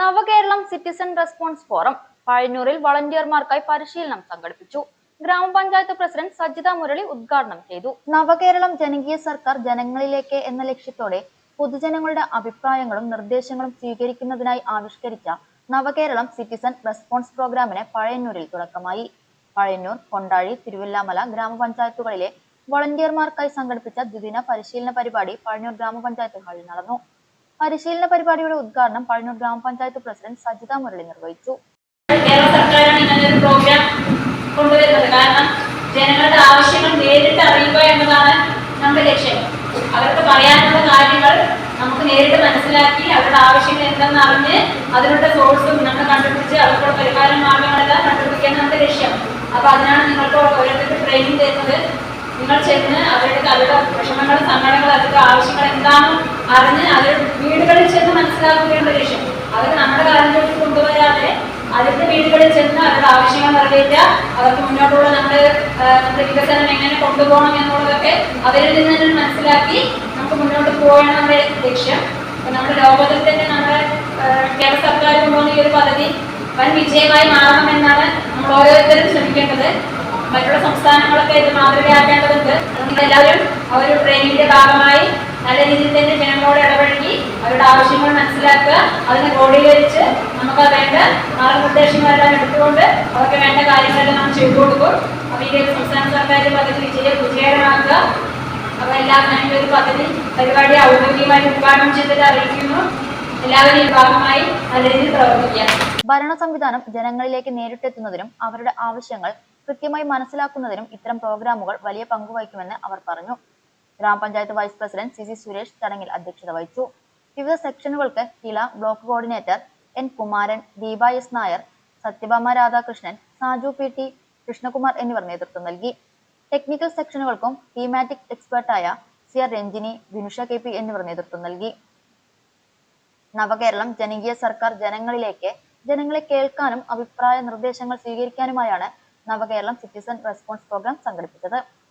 നവകേരളം citizen response forum പഴയന്നൂരിൽ വളണ്ടിയർമാർക്കായി പരിശീലനം സംഘടിപ്പിച്ചു. ഗ്രാമപഞ്ചായത്ത് പ്രസിഡന്റ് സജിത മുരളി ഉദ്ഘാടനം ചെയ്തു. നവകേരളം ജനകീയ സർക്കാർ ജനങ്ങളിലേക്ക് എന്ന ലക്ഷ്യത്തോടെ പൊതുജനങ്ങളുടെ അഭിപ്രായങ്ങളും നിർദ്ദേശങ്ങളും സ്വീകരിക്കുന്നതിനായി ആവിഷ്കരിച്ച നവകേരളം സിറ്റിസൺ റെസ്പോൺസ് പ്രോഗ്രാമിന് പഴയന്നൂരിൽ തുടക്കമായി. പഴയന്നൂർ കൊണ്ടാഴി തിരുവല്ലാമല ഗ്രാമപഞ്ചായത്തുകളിലെ വളണ്ടിയർമാർക്കായി സംഘടിപ്പിച്ച ദ്വിദിന പരിശീലന പരിപാടി പഴയന്നൂർ ഗ്രാമപഞ്ചായത്ത് ഹാളിൽ നടന്നു. പരിശീലന പരിപാടിയുടെ ഉദ്ഘാടനം പഴഞ്ഞൂർ ഗ്രാമപഞ്ചായത്ത് പ്രസിഡന്റ് സജിത മുരളി നിർവഹിച്ചു. കേരള സർക്കാരാണ് ഇങ്ങനെ ഒരു പ്രോഗ്രാം കൊണ്ടുവരുന്നത്. കാരണം ജനങ്ങളുടെ ആവശ്യങ്ങൾ നേരിട്ട് അറിയുക എന്നതാണ് നമ്മുടെ ലക്ഷ്യം. അവർക്ക് പറയാനുള്ള കാര്യങ്ങൾ നമുക്ക് നേരിട്ട് മനസ്സിലാക്കി അവരുടെ ആവശ്യങ്ങൾ എന്തെന്ന് അറിഞ്ഞ് അതിനുള്ള സോഴ്സും നമ്മൾ കണ്ടുപിടിച്ച് അവർക്കുള്ള പരിഹാര മാർഗങ്ങളെല്ലാം കണ്ടുപിടിക്കാൻ നമ്മുടെ ലക്ഷ്യം. അപ്പൊ അതിനാണ് നിങ്ങൾക്ക് ഓരോരുത്തർക്ക് ട്രെയിനിങ് തരുന്നത്. നിങ്ങൾ ചെന്ന് അവരുടെ അവരുടെ വിഷമങ്ങൾ സങ്കടങ്ങൾ അവരുടെ ആവശ്യങ്ങൾ എന്താണോ അറിഞ്ഞ് അവർ വീടുകളിൽ ചെന്ന് മനസ്സിലാക്കുകയാണ് ലക്ഷ്യം. അവർ നമ്മുടെ കാലത്തോട്ട് കൊണ്ടുവരാതെ അതിന്റെ വീടുകളിൽ ചെന്ന് അവരുടെ ആവശ്യങ്ങൾ നിറവേറ്റുക അവർക്ക് മുന്നോട്ടുള്ള നമ്മുടെ വികസനം എങ്ങനെ കൊണ്ടുപോകണം എന്നുള്ളതൊക്കെ അവരിൽ നിന്ന് തന്നെ മനസ്സിലാക്കി നമുക്ക് മുന്നോട്ട് പോകണം നമ്മുടെ ലക്ഷ്യം. നമ്മുടെ ലോകത്തിൽ തന്നെ നമ്മുടെ കേരള സർക്കാർ കൊണ്ടുവന്ന ഈ ഒരു പദ്ധതി വൻ വിജയമായി മാറണമെന്നാണ് നമ്മൾ ഓരോരുത്തരും ശ്രമിക്കേണ്ടത്. മറ്റുള്ള സംസ്ഥാനങ്ങളൊക്കെ ഇത് മാതൃകയാക്കേണ്ടതുണ്ട്. എല്ലാവരും ആ ഒരു ട്രെയിനിന്റെ ഭാഗമായി നല്ല രീതിയിൽ തന്നെ ജനങ്ങളോട് ഇടപഴകി അവരുടെ ആവശ്യങ്ങൾ മനസ്സിലാക്കുക. അതിനെ ക്രോഡീകരിച്ച് നമുക്ക് വേണ്ട മാർഗനിർദ്ദേശങ്ങളെല്ലാം എടുത്തുകൊണ്ട് അവർക്ക് വേണ്ട കാര്യങ്ങളെല്ലാം നാം ചെയ്തു കൊടുക്കും. അപ്പോൾ സംസ്ഥാന സർക്കാരിന്റെ പദ്ധതി വിജയ വിജയകരമാക്കുക. അപ്പോൾ അതിന്റെ ഒരു പദ്ധതി പരിപാടി ഔദ്യോഗികമായി ഉദ്ഘാടനം ചെയ്തിട്ട് അറിയിക്കുന്നു. എല്ലാവരും ഭാഗമായി നല്ല രീതിയിൽ പ്രവർത്തിക്കുക. ഭരണ സംവിധാനം ജനങ്ങളിലേക്ക് നേരിട്ടെത്തുന്നതിനും അവരുടെ ആവശ്യങ്ങൾ കൃത്യമായി മനസ്സിലാക്കുന്നതിനും ഇത്തരം പ്രോഗ്രാമുകൾ വലിയ പങ്കുവഹിക്കുമെന്ന് അവർ പറഞ്ഞു. ഗ്രാമപഞ്ചായത്ത് vice president C C Suresh ചടങ്ങിൽ അധ്യക്ഷത വഹിച്ചു. വിവിധ സെക്ഷനുകൾക്ക് KILA block coordinator N Kumaran Deepa S Nair Sathyabhama Radhakrishnan Saju P T Krishnakumar എന്നിവർ നേതൃത്വം നൽകി. ടെക്നിക്കൽ സെക്ഷനുകൾക്കും thematic എക്സ്പെർട്ടായ C R Ranjini Vinusha K P എന്നിവർ നേതൃത്വം നൽകി. നവകേരളം ജനകീയ സർക്കാർ ജനങ്ങളിലേക്ക് ജനങ്ങളെ കേൾക്കാനും അഭിപ്രായ നിർദ്ദേശങ്ങൾ സ്വീകരിക്കാനുമായാണ് നവകേരളം സിറ്റിസൺ റെസ്പോൺസ് പ്രോഗ്രാം സംഘടിപ്പിച്ചത്.